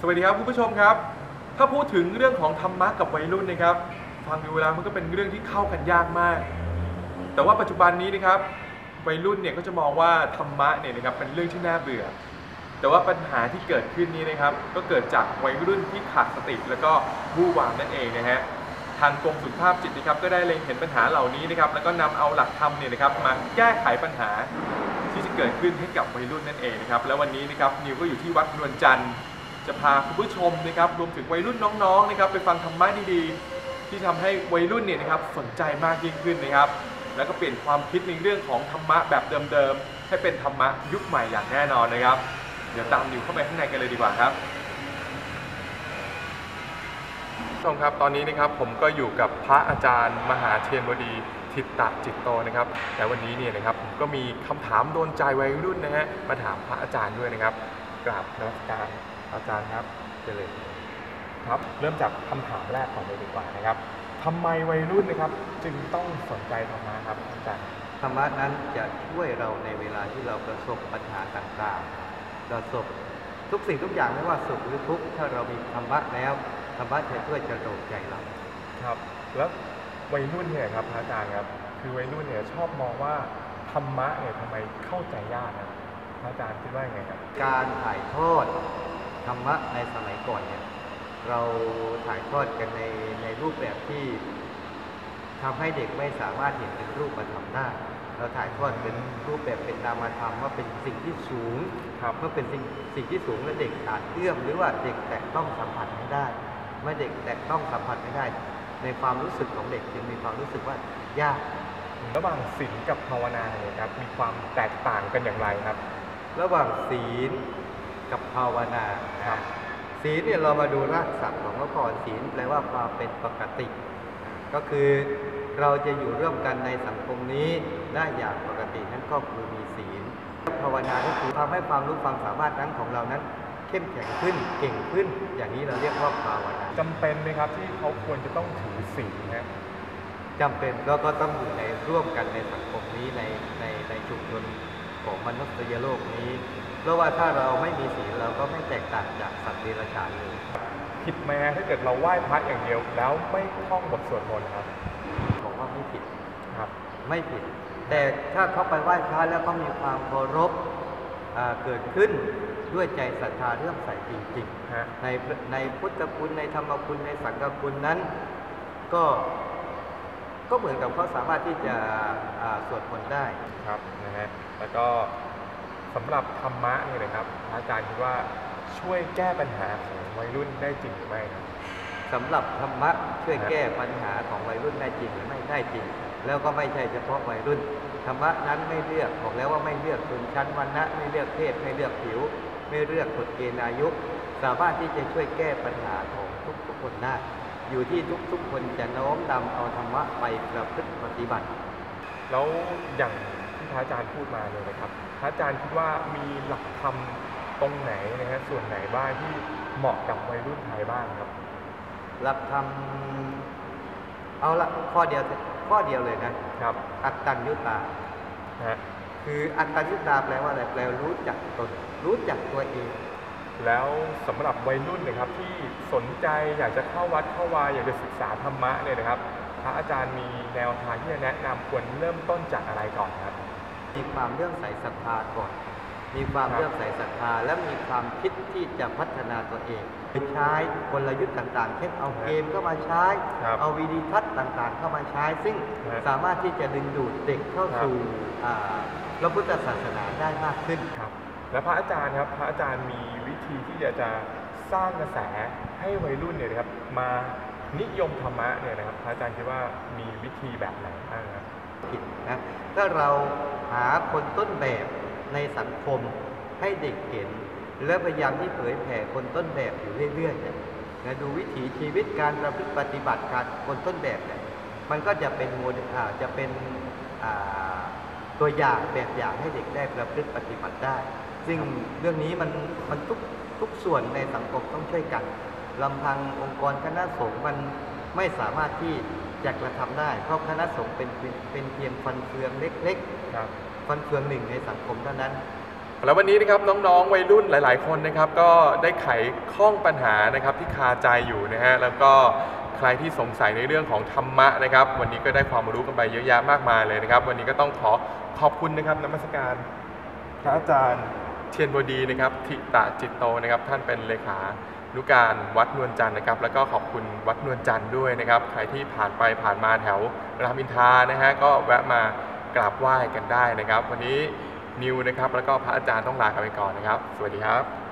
สวัสดีครับคุณผู้ชมครับ ถ้าพูดถึงเรื่องของธรรมะกับวัยรุ่นนะครับฟังดูเวลามันก็เป็นเรื่องที่เข้ากันยากมาก แต่ว่าปัจจุบันนี้นะครับวัยรุ่นเนี่ยก็จะมองว่าธรรมะเนี่ยนะครับเป็นเรื่องที่น่าเบื่อ แต่ว่าปัญหาที่เกิดขึ้นนี้นะครับ ก็เกิดจากวัยรุ่นที่ขาดสติแล้วก็วู่วามนั่นเองนะฮะทางกรมสุขภาพจิตนะครับก็ได้เล็งเห็นปัญหาเหล่านี้นะครับแล้วก็นำเอาหลักธรรมเนี่ยนะครับมาแก้ไขปัญหาที่จะเกิดขึ้นให้กับวัยรุ่นนั่นเองนะครับแล้ววันนี้นะครับนิวก็อยู่ที่วัดนวลจันทร์ จะพาคุณผู้ชมนะครับรวมถึงวัยรุ่นน้องๆนะครับไปฟังธรรมะดีๆ ที่ทำให้วัยรุ่นเนี่ยนะครับสนใจมากยิ่งขึ้นนะครับ แล้วก็เปลี่ยนความคิดในเรื่องของธรรมะแบบเดิมๆให้เป็นธรรมะยุคใหม่อย่างแน่นอนนะครับ เดี๋ยวตามนิวเข้าไปข้างในกันเลยดีกว่าครับผู้ชมครับตอนนี้นะครับผมก็อยู่กับพระอาจารย์มหาเทียนบดีทิตตะจิตโตนะครับแต่วันนี้เนี่ยนะครับผมก็มีคำถามโดนใจวัยรุ่นนะฮะมาถามพระอาจารย์ด้วยนะครับกราบนมัสการ อาจารย์ครับเจริญครับ เริ่มจากคำถามแรกก่อนเลยดีกว่านะครับทำไมวัยรุ่นนะครับ จึงต้องสนใจธรรมะครับอาจารย์ธรรมะนั้นจะช่วยเราในเวลาที่เราประสบปัญหาต่างๆประสบทุกสิ่งทุกอย่างไม่ว่าสุขหรือทุกข์ถ้าเรามีธรรมะแล้วธรรมะจะช่วยจะโดดใจเราครับ แล้ววัยรุ่นเนี่ยครับพระอาจารย์ครับคือวัยรุ่นเนี่ยชอบมองว่าธรรมะเนี่ยทำไมเข้าใจยากครับพระอาจารย์คิดว่ายังไงครับ การถ่ายทอด ธรรมะในสมัยก่อนเนี่ยเราถ่ายทอดกันในในรูปแบบที่ทำให้เด็กไม่สามารถเห็นเป็นรูปธรรมได้เราถ่ายทอดเป็นรูปแบบเป็นนามธรรมว่าเป็นสิ่งที่สูงครับเมื่อเป็นสิ่งสิ่งที่สูงและเด็กอาจเอื้อมหรือว่าเด็กแตะต้องสัมผัสไม่ได้ เมื่อเด็กแตะต้องสัมผัสไม่ได้ ในความรู้สึกของเด็กจึงมีความรู้สึกว่ายากระหว่างศีลกับภาวนาเนี่ยครับมีความแตกต่างกันอย่างไรครับ ระหว่างศีล กับภาวนาครับศีลเนี่ยเรามาดูรากศัพท์ของเมื่อก่อนศีลแปลว่าความเป็นปกติ ก็คือเราจะอยู่ร่วมกันในสังคมนี้ได้อย่างปกตินั่นก็คือมีศีลภาวนาก็คือทำให้ความรู้ความสามารถนั้นของเรานั้น เข้มแข็งขึ้นเก่งขึ้น อย่างนี้เราเรียกว่าภาวนาจำเป็นไหมครับที่เขาควรจะต้องถือศีลนะจำเป็นแล้วก็ต้องอยู่ในร่วมกันในสังคมนี้ในในในชุมชน ของมนุษยโลกนี้ เพราะว่าถ้าเราไม่มีศีลเราก็ไม่แตกต่างจากสัตว์เดรัจฉานเลยผิดไหมฮะถ้าเกิดเราไหว้พระอย่างเดียว แล้วไม่ท่องบทสวดมนต์ครับผมว่าไม่ผิดครับ ไม่ผิด แต่ถ้าเขาไปไหว้พระแล้วเขามีความเคารพอ่าเกิดขึ้นด้วยใจศรัทธาเรื่องใสจริงฮะๆในในพุทธคุณในธรรมคุณในสังฆคุณนั้น ก็ ก็เหมือนกับเขาสามารถที่จะอ่าสวดมนต์ได้ครับนะฮะแล้วก็สำหรับธรรมะเนี่ยนะครับพระอาจารย์คิดว่าช่วยแก้ปัญหาของวัยรุ่นได้จริงหรือไม่ครับสำหรับธรรมะช่วยครับแก้ปัญหาของวัยรุ่นได้จริงหรือไม่ได้จริง แล้วก็ไม่ใช่เฉพาะวัยรุ่นธรรมะนั้นไม่เลือกบอกแล้วว่าไม่เลือกชนชั้นวรรณะไม่เลือกเพศไม่เลือกผิว ไม่เลือกกฎเกณฑ์อายุ สามารถที่จะช่วยแก้ปัญหาของทุกทุกๆคนได้ อยู่ที่ทุกๆคนจะโน้มนำเอาธรรมะไปประพฤติปฏิบัติ แล้วอย่างที่พระอาจารย์พูดมาเลยนะครับ พระอาจารย์คิดว่ามีหลักธรรมตรงไหนนะฮะส่วนไหนบ้างที่เหมาะกับวัยรุ่นไทยบ้างครับ หลักธรรมเอาละข้อเดียวข้อเดียวเลยนะครับ อัตตัญญุตานะฮะคืออัตตายุตาแปลว่าอะไรแปลว่ารู้จักตน รู้จักตัวเอง แล้วสำหรับวัยรุ่นนะครับที่สนใจอยากจะเข้าวัดเข้าวาอยากจะศึกษาธรรมะเนี่ยนะครับ พระอาจารย์มีแนวทางที่จะแนะนำควรเริ่มต้นจากอะไรก่อนครับ มีความเลื่อมใสศรัทธาก่อน มีความครับเลื่อมใสศรัทธาและมีความคิดที่จะพัฒนาตัวเองใช้กลยุทธ์ต่างๆ เช่นเอาเกมเข้ามาใช้ครับเอาวิดีทัศน์ต่างๆ เข้ามาใช้ ซึ่งครับสามารถที่จะดึงดูดเด็กเข้าครับสู่อ่าพระพุทธศาสนาได้มากขึ้นครับ แล้วพระอาจารย์ครับพระอาจารย์มี วิธีที่จะจะสร้างกระแสให้วัยรุ่นเนี่ยนะครับมานิยมธรรมะเนี่ยนะครับพระอาจารย์คิดว่ามีวิธีแบบไหนบ้างครับผิดนะถ้าเราหาคนต้นแบบในสังคมให้เด็กเห็น และพยายามที่เผยแผ่คนต้นแบบอยู่เรื่อยๆเนี่ยนะดูวิถีชีวิตการประพฤติปฏิบัติการคนต้นแบบเนี่ยมันก็จะเป็นโมเดลจะเป็นตัวอย่างแบบอย่างให้เด็กได้ประพฤติปฏิบัติได้ ซึ่งเรื่องนี้มันมันทุกทุกส่วนในสังคมต้องช่วยกันลำพังองค์กรคณะสงฆ์มันไม่สามารถที่จะกระทำได้ เพราะคณะสงฆ์เป็นเป็นเป็นเพียงฟันเฟืองเล็กครับๆฟันเฟืองหนึ่งในสังคมเท่านั้น แล้ววันนี้นะครับน้องๆวัยรุ่นหลาย ๆ คนนะครับ ก็ได้ไขข้องปัญหานะครับที่คาใจอยู่นะฮะแล้วก็ใครที่สงสัยในเรื่องของธรรมะนะครับ วันนี้ก็ได้ความรู้กันไปเยอะแยะมากมายเลยนะครับ วันนี้ก็ต้องขอขอบคุณนะครับนมัสการ พระอาจารย์ เทียนบดีนะครับทิตาจิตโตนะครับ ท่านเป็นเลขานุการวัดนวลจันทร์นะครับ แล้วก็ขอบคุณวัดนวลจันทร์ด้วยนะครับ ใครที่ผ่านไปผ่านมาแถวรามอินทรานะฮะก็แวะมากราบไหว้กันได้นะครับ วันนี้นิวนะครับ แล้วก็พระอาจารย์ต้องลากันไปก่อนนะครับ สวัสดีครับ